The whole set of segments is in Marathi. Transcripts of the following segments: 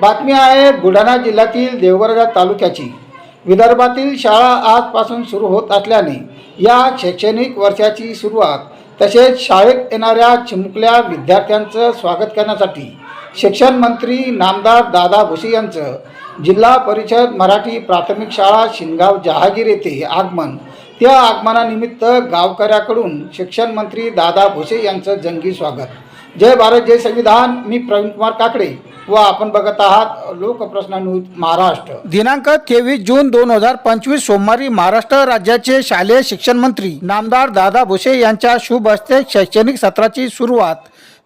बातमी आहे बुलढाणा जिल्ह्यातील देवगड तालुक्याची. विदर्भातील शाळा आजपासून सुरू होत असल्याने या शैक्षणिक वर्षाची सुरुवात तसेच शाळेत येणाऱ्या चिमुकल्या विद्यार्थ्यांचं स्वागत करण्यासाठी शिक्षण मंत्री नामदार दादा भुसे यांचं जिल्हा परिषद मराठी प्राथमिक शाळा शिनगाव जहागीर येथे आगमन. त्या आगमनानिमित्त गावकऱ्याकडून शिक्षण मंत्री दादा भुसे यांचं जंगी स्वागत. जय भारत जय संविधान. मी प्रवीण कुमार काकडे व आपण बघत आहात लोकप्रश्न महाराष्ट्र. दिनांक तेवीस जून दोन हजार पंचवीस सोमवारी महाराष्ट्र राज्याचे शालेय शिक्षण मंत्री नामदार दादा भुसे यांच्या शुभ हस्ते शैक्षणिक सत्राची सुरुवात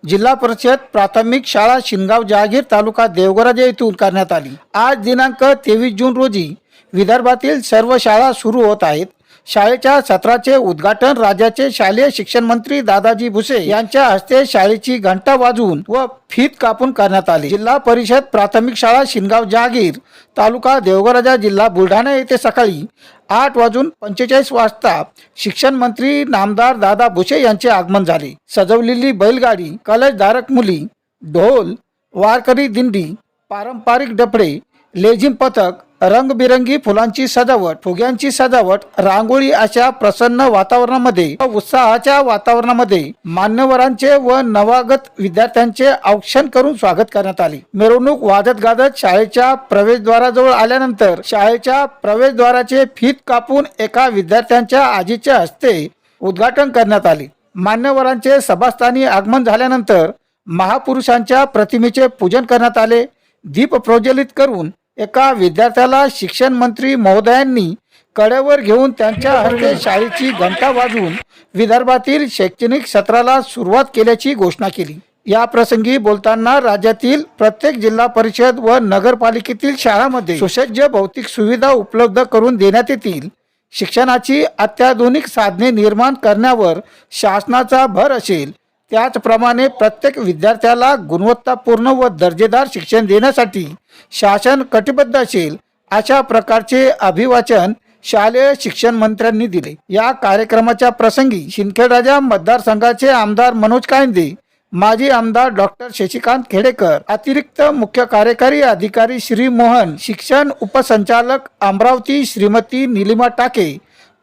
जिल्हा परिषद प्राथमिक शाळा शिनगाव जहागीर तालुका देवगराजे येथून करण्यात आली. आज दिनांक तेवीस जून रोजी विदर्भातील सर्व शाळा सुरू होत आहेत. शाळेच्या सत्राचे उद्घाटन राज्याचे शालेय शिक्षण मंत्री दादाजी भुसे यांच्या हस्ते शाळेची घंटा वाजवून व फीत कापून करण्यात आली. जिल्हा परिषद प्राथमिक शाळा शिनगाव जहागीर तालुका देवगराजा जिल्हा बुलढाणा येथे सकाळी आठ वाजून पंचेचाळीस वाजता शिक्षण मंत्री नामदार दादा भुसे यांचे आगमन झाले. सजवलेली बैलगाडी कलशधारक मुली ढोल वारकरी दिंडी पारंपरिक डपडे लेझिम पथक रंगबिरंगी फुलांची सजावट फुग्यांची सजावट रांगोळी अशा प्रसन्न वातावरणामध्ये व उत्साहाच्या वातावरणामध्ये मान्यवरांचे व नवागत विद्यार्थ्यांचे औक्षण करून स्वागत करण्यात आले. मिरवणूक वाजत गाजत शाळेच्या प्रवेशद्वाराजवळ आल्यानंतर शाळेच्या प्रवेशद्वाराचे फीत कापून एका विद्यार्थ्यांच्या आजीच्या हस्ते उद्घाटन करण्यात आले. मान्यवरांचे सभास्थानी आगमन झाल्यानंतर महापुरुषांच्या प्रतिमेचे पूजन करण्यात आले. दीप प्रज्वलित करून एका विद्यार्थ्याला शिक्षण मंत्री महोदयांनी कड्यावर घेऊन त्यांच्या हस्ते शाळेची घंटा वाजवून विदर्भातील शैक्षणिक सत्राला सुरुवात केल्याची घोषणा केली. या प्रसंगी बोलताना राज्यातील प्रत्येक जिल्हा परिषद व नगरपालिकेतील शाळांमध्ये सुसज्ज भौतिक सुविधा उपलब्ध करून देण्यात येतील. शिक्षणाची अत्याधुनिक साधने निर्माण करण्यावर शासनाचा भर असेल. त्याचप्रमाणे प्रत्येक विद्यार्थ्याला गुणवत्तापूर्ण व दर्जेदार शिक्षण देण्यासाठी शासन कटिबद्ध असेल अशा प्रकारचे अभिवाचन शालेय शिक्षण मंत्र्यांनी दिले. या कार्यक्रमाच्या प्रसंगी शिंदखेडराजा मतदारसंघाचे आमदार मनोज कायंदे माजी आमदार डॉक्टर शशिकांत खेडेकर अतिरिक्त मुख्य कार्यकारी अधिकारी श्री मोहन शिक्षण उपसंचालक अमरावती श्रीमती निलिमा टाके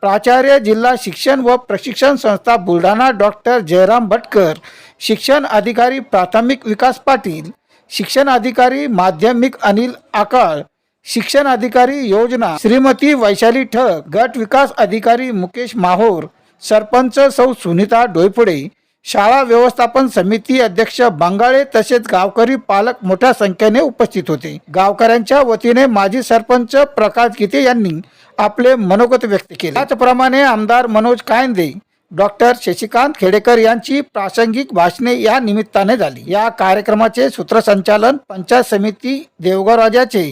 प्राचार्य जिल्हा शिक्षण व प्रशिक्षण संस्था बुलढाणा डॉक्टर जयराम भटकर शिक्षण अधिकारी प्राथमिक विकास पाटील शिक्षण अधिकारी माध्यमिक अनिल आकाळ शिक्षण अधिकारी योजना श्रीमती वैशाली ठक गट विकास अधिकारी मुकेश माहोर सरपंच सौ सुनीता डोयपुडे शाळा व्यवस्थापन समिती अध्यक्ष बंगाळे तसेच गावकरी पालक मोठ्या संख्येने उपस्थित होते. गावकऱ्यांच्या वतीने माजी सरपंच प्रकाश गीते यांनी आपले मनोगत व्यक्त केले. त्याचप्रमाणे आमदार मनोज कायंदे डॉक्टर शशिकांत खेडेकर यांची प्रासंगिक भाषणे या निमित्ताने झाली. या कार्यक्रमाचे सूत्रसंचालन पंचायत समिती देवगाव राजाचे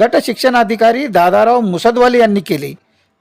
गट शिक्षणाधिकारी दादाराव मुसदवाले यांनी केले.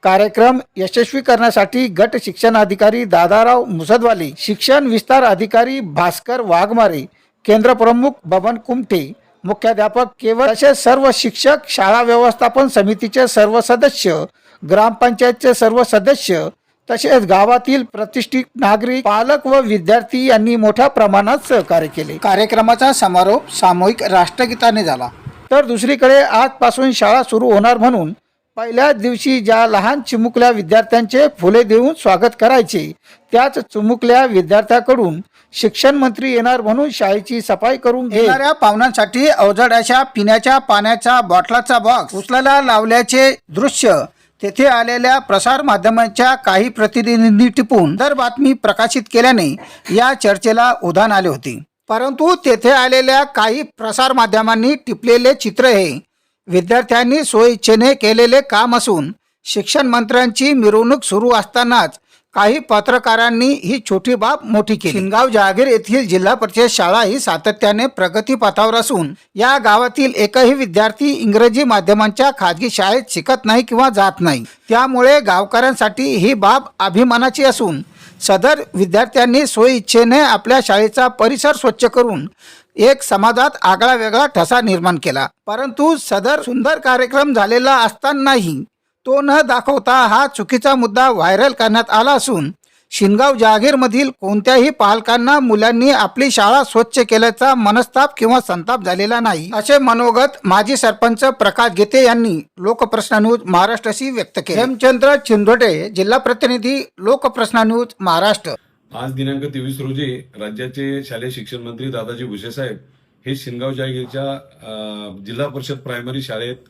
कार्यक्रम यशस्वी करण्यासाठी गट शिक्षणाधिकारी दादाराव मुसदवाले शिक्षण विस्तार अधिकारी भास्कर वाघमारे केंद्रप्रमुख बबन कुमठे मुख्याध्यापक केवळ तसेच सर्व शिक्षक शाळा व्यवस्थापन समितीचे सर्व सदस्य ग्रामपंचायतचे सर्व सदस्य तसेच गावातील प्रतिष्ठित नागरिक पालक व विद्यार्थी यांनी मोठ्या प्रमाणात सहकार्य केले. कार्यक्रमाचा समारोप सामूहिक राष्ट्रगीताने झाला. तर दुसरीकडे आजपासून शाळा सुरू होणार म्हणून पहिल्याच दिवशी ज्या लहान चिमुकल्या विद्यार्थ्यांचे फुले देऊन स्वागत करायचे त्याच चिमुकल्या विद्यार्थ्याकडून शिक्षण मंत्री येणार म्हणून शाळेची सफाई करून घेणाऱ्या पाहुण्यांसाठी अवजड अशा पिण्याच्या पाण्याचा बॉटलाचा बॉक्स उचलायला लावल्याचे दृश्य तेथे आलेल्या प्रसार माध्यमांच्या काही प्रतिनिधींनी टिपून दर बातमी प्रकाशित केल्याने या चर्चेला उधाण आले होते. परंतु तेथे आलेल्या काही प्रसार माध्यमांनी टिपलेले चित्र हे विद्यार्थ्यांनी स्वइच्छेने केलेले काम असून शिक्षण मंत्र्यांची मिरवणूक सुरू असतानाच काही पत्रकारांनी ही छोटी बाब मोठी केली. शिंगाव जहागीर येथील जिल्हा परिषद शाळा ही सातत्याने प्रगतीपथावर असून या गावातील एकही विद्यार्थी इंग्रजी माध्यमांच्या खाजगी शाळेत शिकत नाही किंवा जात नाही. त्यामुळे गावकऱ्यांसाठी ही बाब अभिमानाची असून सदर विद्यार्थ्यांनी स्वइच्छेने आपल्या शाळेचा परिसर स्वच्छ करून एक समाजात आगळा वेगळा ठसा निर्माण केला. परंतु सदर सुंदर कार्यक्रम झालेला असतानाही तो न दाखवता हा चुकीचा मुद्दा व्हायरल करण्यात आला असून शिनगाव जहागीरमधील कोणत्याही पालकांना मुलांनी आपली शाळा स्वच्छ केल्याचा मनस्ताप किंवा संताप झालेला नाही असे मनोगत माजी सरपंच प्रकाश गीते यांनी लोकप्रश्न न्यूज महाराष्ट्राशी व्यक्त केले. हेमचंद्र चिंदोटे जिल्हा प्रतिनिधी लोकप्रश्न न्यूज महाराष्ट्र. आज दिनांक तेवीस रोजी राज्याचे शालेय शिक्षण मंत्री दादाजी भुसे साहेब हे शिनगाव जहागीरच्या जिल्हा परिषद प्रायमरी शाळेत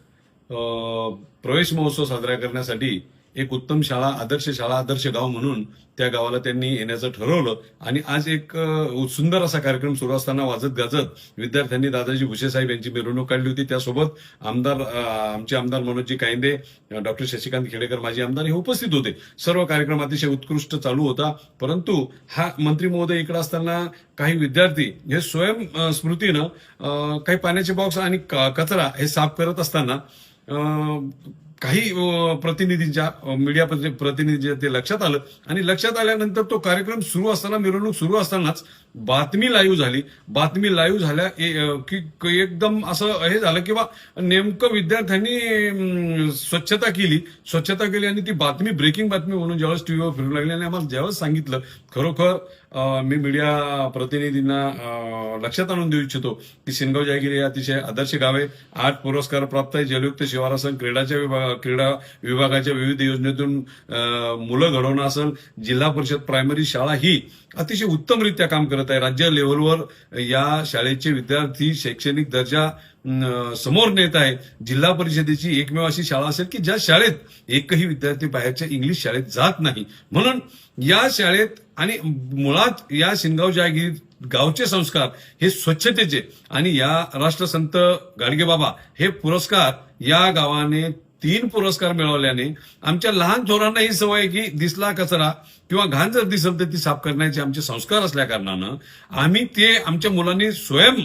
प्रवेश महोत्सव साजरा करण्यासाठी एक उत्तम शाळा आदर्श शाळा आदर्श गाव म्हणून त्या गावाला त्यांनी येण्याचं ठरवलं. आणि आज एक सुंदर असा कार्यक्रम सुरू असताना वाजत गाजत विद्यार्थ्यांनी दादाजी भुसे साहेब यांची मिरवणूक काढली होती. त्यासोबत आमदार आमचे आमदार मनोजी कायंदे डॉक्टर शशिकांत खेडेकर माजी आमदार हे उपस्थित होते. सर्व कार्यक्रम अतिशय उत्कृष्ट चालू होता. परंतु हा मंत्री महोदय इकडे असताना काही विद्यार्थी हे स्वयं स्मृतीनं काही पाण्याचे बॉक्स आणि कचरा हे साफ करत असताना काही प्रतिनिधींच्या मीडिया प्रतिनिधींच्या ते लक्षात आलं आणि लक्षात आल्यानंतर तो कार्यक्रम सुरू असताना मिरवणूक सुरू असतानाच बातमी लाईव्ह झाली. बातमी लाईव्ह झाल्या की एकदम असं हे झालं किंवा बा नेमकं विद्यार्थ्यांनी स्वच्छता केली. स्वच्छता केली आणि ती बातमी ब्रेकिंग बातमी म्हणून ज्यावेळेस टीव्हीवर फिरू लागली आणि आम्हाला ज्यावेळेस सांगितलं खरोखर मी मीडिया प्रतिनिधींना लक्षात आणून देऊ इच्छितो की सिनगाव जयगिरी हे अतिशय आदर्श गाव आहे. आठ पुरस्कार प्राप्त आहे. जलयुक्त शिवारासन क्रीडाच्या विभाग क्रीडा विभागाच्या विविध योजनेतून मुलं घडवणं असेल जिल्हा परिषद प्रायमरी शाळा ही अतिशय उत्तमरित्या काम करत आहे. राज्य लेव्हलवर या शाळेचे विद्यार्थी शैक्षणिक दर्जा समोर नेत आहे. जिल्हा परिषदेची एकमेव अशी शाळा असेल की ज्या शाळेत एकही विद्यार्थी बाहेरच्या इंग्लिश शाळेत जात नाही. म्हणून या शाळेत आणि मुळात या शिनगाव जहागीर गावचे संस्कार हे स्वच्छतेचे आणि या राष्ट्रसंत गाडगेबाबा हे पुरस्कार या गावाने तीन पुरस्कार मिळवल्याने आमच्या लहान थोरांना ही सवय की दिसला कचरा किंवा घाण जर दिसल तर ती साफ करण्याचे आमचे संस्कार असल्या कारणानं आम्ही ते आमच्या मुलांनी स्वयं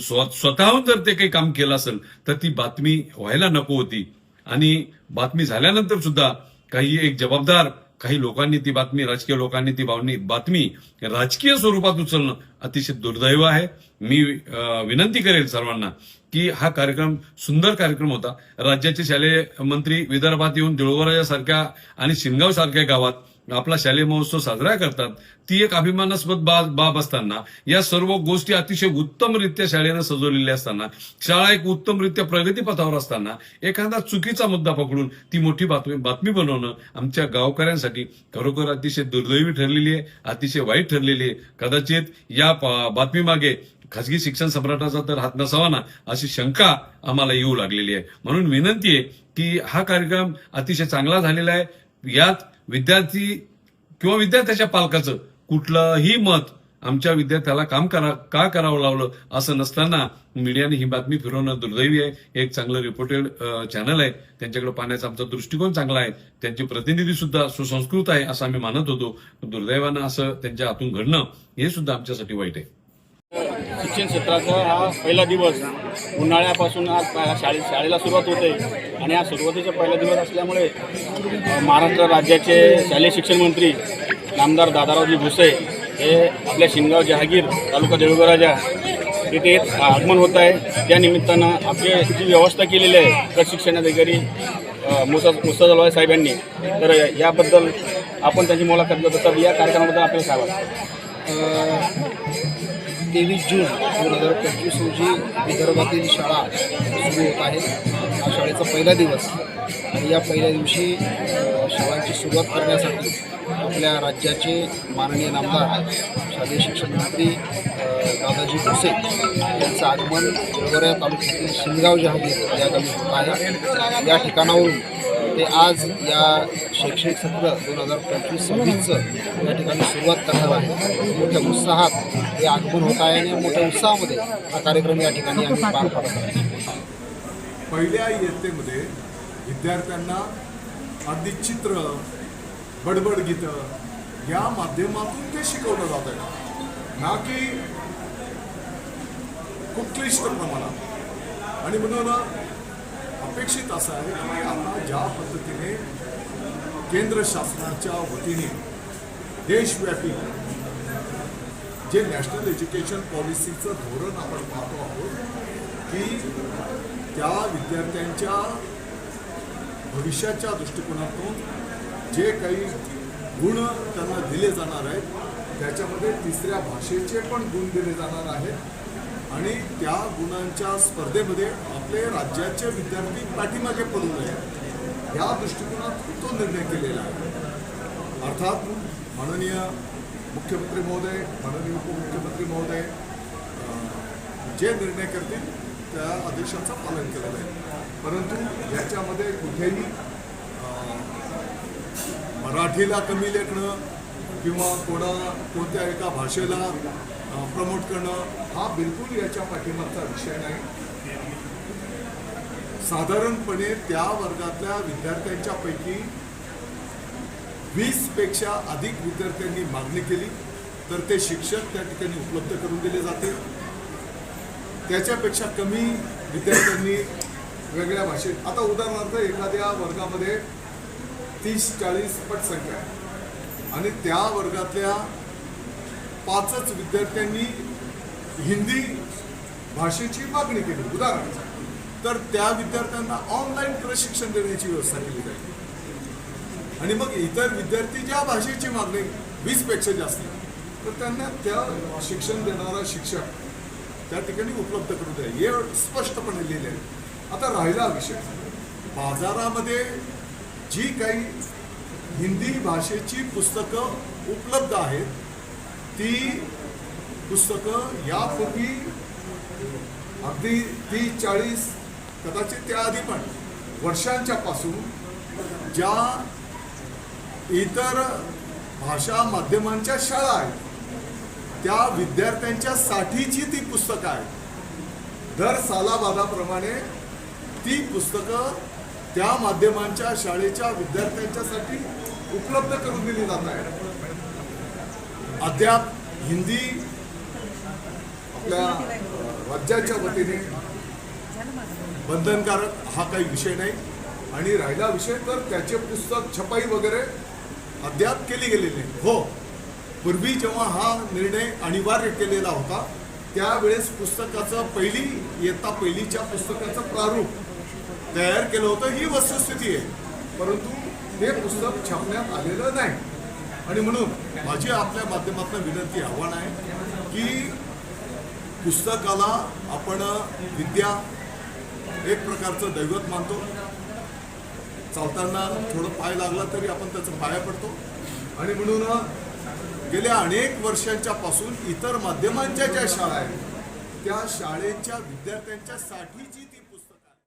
स्व- स्वतःहून जर ते काही काम केलं असेल तर ती बातमी व्हायला नको होती. आणि बातमी झाल्यानंतर सुद्धा काही एक जबाबदार काही लोकांनी ती बातमी राजकीय लोकांनी ती बातमी बातमी राजकीय स्वरूपात उचलणं अतिशय दुर्दैव आहे. मी विनंती करेल सर्वांना की हा कार्यक्रम सुंदर कार्यक्रम होता. राज्याचे शालेय मंत्री विदर्भात येऊन देऊळवरा सारख्या आणि शिनगाव सारख्या गावात आपला शालेय महोत्सव साजरा करतात ती एक अभिमानास्पद बाब बाब असताना या सर्व गोष्टी अतिशय उत्तमरित्या शाळेनं सजवलेल्या असताना शाळा एक उत्तमरित्या प्रगतीपथावर असताना एखादा चुकीचा मुद्दा पकडून ती मोठी बातमी बातमी बनवणं आमच्या गावकऱ्यांसाठी खरोखर अतिशय दुर्दैवी ठरलेली आहे अतिशय वाईट ठरलेली आहे. कदाचित या बातमीमागे खासगी शिक्षण सम्राटाचा तर हात नसावा ना अशी शंका आम्हाला येऊ लागलेली आहे. म्हणून विनंती आहे की हा कार्यक्रम अतिशय चांगला झालेला आहे. यात विद्यार्थी किंवा विद्यार्थ्याच्या पालकाचं कुठलंही मत आमच्या विद्यार्थ्याला काम करा का करावं लावलं असं नसताना मीडियाने ही बातमी फिरवणं दुर्दैवी आहे. एक चांगलं रिपोर्टेड चॅनल आहे. त्यांच्याकडे पाहण्याचा आमचा दृष्टिकोन चांगला आहे. त्यांचे प्रतिनिधी सुद्धा सुसंस्कृत आहे असं आम्ही मानत होतो. दुर्दैवानं असं त्यांच्या हातून घडणं हे सुद्धा आमच्यासाठी वाईट आहे. शिक्षण क्षेत्राचा हा पहिला दिवस उन्हाळ्यापासून आज शाळे शाळेला सुरुवात होते. आणि हा सुरुवातीचा पहिला दिवस असल्यामुळे महाराष्ट्र राज्याचे शालेय शिक्षण मंत्री नामदार दादारावजी भुसे हे आपल्या शिंदगाव जहागीर तालुका देऊळगराजा तिथे आगमन होत आहे. त्या निमित्तानं आपली जी व्यवस्था केलेली आहे गट शिक्षणाधिकारी अ, मुसा मुस्तदलवाय साहेबांनी तर याबद्दल आपण त्यांची मुलाखत घेतो तर या कार्यक्रमाबद्दल आपल्याला सांगा तेवीस जून दोन हजार पंचवीस रोजी विदर्भातील शाळा सुरू होत आहे. हा शाळेचा पहिला दिवस. आणि या पहिल्या दिवशी शाळांची सुरुवात करण्यासाठी आपल्या राज्याचे माननीय नामदार शालेय शिक्षण मंत्री दादाजी भुसे यांचं आगमन देवगऱ्या तालुक्यातील शिंदगाव जहागीर या गावी होत आहे. या ठिकाणावरून ते आज या शैक्षणिक सत्र दोन हजार पंचवीस सव्वीसचं या ठिकाणी सुरुवात करणार आहे. मोठ्या उत्साहात हे आगमन होत आहे आणि मोठ्या उत्साहामध्ये हा कार्यक्रम या ठिकाणी आम्ही पार पाडत आहे पहिल्या इयत्तेमध्ये विद्यार्थ्यांना अगदी चित्र बडबड गीतं या माध्यमातून ते शिकवलं जात आहे. ना की खूप क्लिष्ट प्रमाणात. आणि म्हणून अपेक्षित असं आहे की आता ज्या पद्धतीने केंद्र शासनाच्या वतीने देशव्यापी जे नॅशनल एज्युकेशन पॉलिसीचं धोरण आपण पाहतो आहोत की त्या विद्यार्थ्यांच्या भविष्याच्या दृष्टिकोनातून जे काही गुण त्यांना दिले जाणार आहेत त्याच्यामध्ये तिसऱ्या भाषेचे पण गुण दिले जाणार आहेत आणि त्या गुणांच्या स्पर्धेमध्ये आपले राज्याचे विद्यार्थी पाठीमागे पडू नये या दृष्टिकोनात तो निर्णय केलेला आहे. अर्थात माननीय मुख्यमंत्री महोदय माननीय उपमुख्यमंत्री महोदय जे निर्णय करतील त्या आदेशाचं पालन केलं जाईल. परंतु याच्यामध्ये कुठेही मराठीला कमी लेखणं किंवा कोणा कोणत्या एका भाषेला प्रमोट करणं हा बिलकुल याच्या पाठिंबाचा विषय नाही. साधारणपणे त्या वर्गातल्या विद्यार्थ्यांच्या पैकी वीसपेक्षा अधिक विद्यार्थ्यांनी मागणी केली तर ते शिक्षक त्या ठिकाणी उपलब्ध करून दिले जाते. त्याच्यापेक्षा कमी विद्यार्थ्यांनी वेगळ्या भाषेत आता उदाहरणार्थ एखाद्या वर्गामध्ये तीस चाळीस पटसंख्या आहे. आणि त्या वर्गातल्या पाचच विद्यार्थ्यांनी हिंदी भाषेची मागणी केली. उदाहरणार्थ तर त्या विद्यार्थ्यांना ऑनलाईन प्रशिक्षण देण्याची व्यवस्था केली जाईल आणि मग इतर विद्यार्थी ज्या भाषेची मागणी वीसपेक्षा जास्त तर त्यांना त्या शिक्षण देणारा शिक्षक त्या ठिकाणी उपलब्ध करून द्या. हे स्पष्टपणे लिहिले आहे. आता राहिला विषय. बाजारामध्ये जी काही हिंदी भाषेची पुस्तकं उपलब्ध आहेत ती पुस्तकं यापूर्वी अगदी तीस चाळीस कदाचित त्याआधी पण वर्षांच्या पासून ज्या इतर भाषा माध्यमांच्या शाळा आहेत त्या विद्यार्थ्यांच्या साठीची ती पुस्तकं आहेत. दर सालाबादाप्रमाणे ती पुस्तकं त्या माध्यमांच्या शाळेच्या विद्यार्थ्यांच्यासाठी उपलब्ध करून दिली जात आहेत. अद्याप हिंदी आपल्या राज्याच्या वतीने बंधनकारक हा काही विषय नाही. आणि राहिला विषय तर त्याचे पुस्तक छपाई वगैरे अद्याप केली गेलेली नाही. हो पूर्वी जेव्हा हा निर्णय अनिवार्य केलेला होता त्यावेळेस पुस्तकाचं पहिली इयत्ता पहिलीच्या पुस्तकाचं प्रारूप तयार केलं होतं. ही वस्तुस्थिती आहे. परंतु हे पुस्तक छापण्यात आलेलं नाही. आणि म्हणून माझी आपल्या माध्यमातून विनंती आव्हान आहे की पुस्तकाला आपण विद्या एक प्रकारचं दैवत मानतो. चालताना थोडं पाय लागला तरी आपण त्याचं पाया पडतो. आणि म्हणून गेल्या अनेक वर्षांच्या पासून इतर माध्यमांच्या ज्या शाळा आहेत त्या शाळेच्या विद्यार्थ्यांच्या साठीची